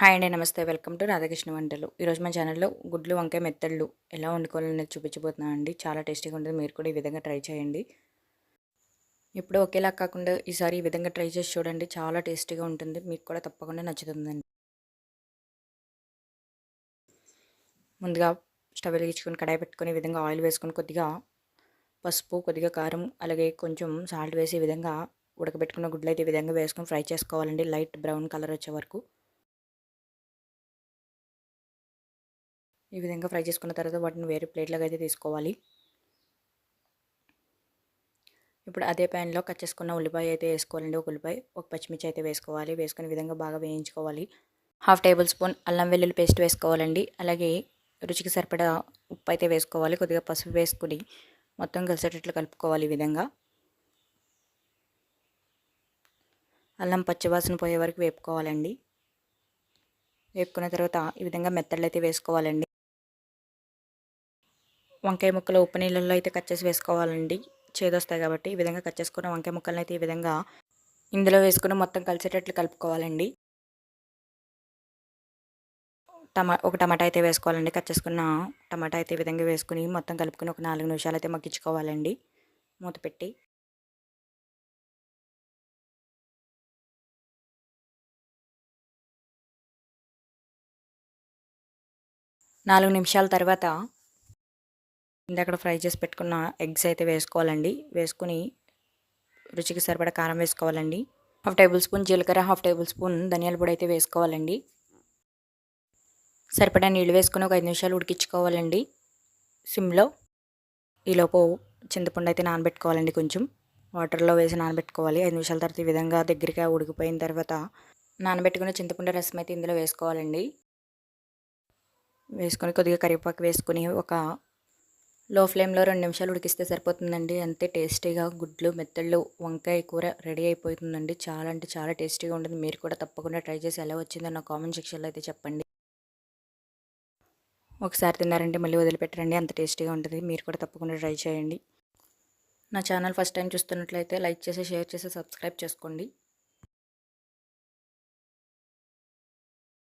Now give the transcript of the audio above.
Hi అండి నమస్తే. Welcome to Radhakrishna వంటలు. ఈరోజు మా ఛానల్లో గుడ్లు వంకాయ మెత్తళ్ళు ఎలా వండుకోవాలనేది చూపించబోతున్నాను అండి. చాలా టేస్టీగా ఉంటుంది. మీరు కూడా ఈ విధంగా ట్రై చేయండి. ఇప్పుడు ఒకేలా కాకుండా ఈసారి ఈ విధంగా ట్రై చేసి చూడండి. చాలా టేస్టీగా ఉంటుంది. మీకు కూడా తప్పకుండా నచ్చుతుందండి. ముందుగా స్టవ్ వెలిగించుకొని కడాయి పెట్టుకొని ఈ విధంగా ఆయిల్ వేసుకొని కొద్దిగా పసుపు కొద్దిగా కారం అలాగే కొంచెం సాల్ట్ వేసి ఈ విధంగా ఉడకబెట్టుకున్న గుడ్లు అయితే ఈ విధంగా వేసుకొని ఫ్రై చేసుకోవాలండి. లైట్ బ్రౌన్ కలర్ వచ్చే వరకు. ఈ విధంగా ఫ్రై చేసుకున్న తర్వాత వాటిని వేరే ప్లేట్లోకి అయితే తీసుకోవాలి. ఇప్పుడు అదే ప్యాన్లో కట్ చేసుకున్న ఉల్లిపాయ అయితే వేసుకోవాలండి. ఒక ఉల్లిపాయ ఒక పచ్చిమిర్చి అయితే వేసుకోవాలి. వేసుకునే విధంగా బాగా వేయించుకోవాలి. హాఫ్ టేబుల్ స్పూన్ అల్లం వెల్లుల్లి పేస్ట్ వేసుకోవాలండి. అలాగే రుచికి సరిపడా ఉప్పు అయితే వేసుకోవాలి. కొద్దిగా పసుపు వేసుకుని మొత్తం కలిసేటట్లు కలుపుకోవాలి ఈ విధంగా. అల్లం పచ్చివాసన పోయే వరకు వేపుకోవాలండి. వేపుకున్న తర్వాత ఈ విధంగా మెత్తళ్ళు అయితే వేసుకోవాలండి. వంకాయ ముక్కలు ఉప్పు నీళ్ళల్లో అయితే కట్ చేసి వేసుకోవాలండి. చేదొస్తాయి కాబట్టి ఈ విధంగా కట్ చేసుకున్న వంకాయ ముక్కలను అయితే ఈ విధంగా ఇందులో వేసుకుని మొత్తం కలిసేటట్లు కలుపుకోవాలండి. టమా ఒక టమాటా అయితే వేసుకోవాలండి. కట్ చేసుకున్న టమాటా అయితే ఈ విధంగా వేసుకుని మొత్తం కలుపుకొని ఒక నాలుగు నిమిషాలు అయితే మగ్గించుకోవాలండి. మూత పెట్టి. నాలుగు నిమిషాల తర్వాత ఇందాక ఫ్రై చేసి పెట్టుకున్న ఎగ్స్ అయితే వేసుకోవాలండి. వేసుకుని రుచికి సరిపడా కారం వేసుకోవాలండి. హాఫ్ టేబుల్ స్పూన్ జీలకర్ర హాఫ్ టేబుల్ స్పూన్ ధనియాల పొడి అయితే వేసుకోవాలండి. సరిపడా నీళ్ళు వేసుకుని ఒక ఐదు నిమిషాలు ఉడికించుకోవాలండి. సిమ్లో ఈలోపు చింతపండు అయితే నానబెట్టుకోవాలండి కొంచెం. వాటర్లో వేసి నానబెట్టుకోవాలి. ఐదు నిమిషాల తర్వాత ఈ విధంగా దగ్గరగా ఉడికిపోయిన తర్వాత నానబెట్టుకున్న చింతపండు రసం అయితే ఇందులో వేసుకోవాలండి. వేసుకొని కొద్దిగా కరివేపాకు వేసుకొని ఒక లో ఫ్లేమ్లో రెండు నిమిషాలు ఉడికిస్తే సరిపోతుందండి. అంతే టేస్టీగా గుడ్లు మెత్తళ్ళు వంకాయ కూర రెడీ అయిపోతుందండి. చాలా అంటే చాలా టేస్టీగా ఉంటుంది. మీరు కూడా తప్పకుండా ట్రై చేసి ఎలా వచ్చిందో నా కామెంట్ సెక్షన్లో అయితే చెప్పండి. ఒకసారి తిన్నారంటే మళ్ళీ వదిలిపెట్టండి అంత టేస్టీగా ఉంటుంది. మీరు కూడా తప్పకుండా ట్రై చేయండి. నా ఛానల్ ఫస్ట్ టైం చూస్తున్నట్లయితే లైక్ చేసి షేర్ చేసి సబ్స్క్రైబ్ చేసుకోండి.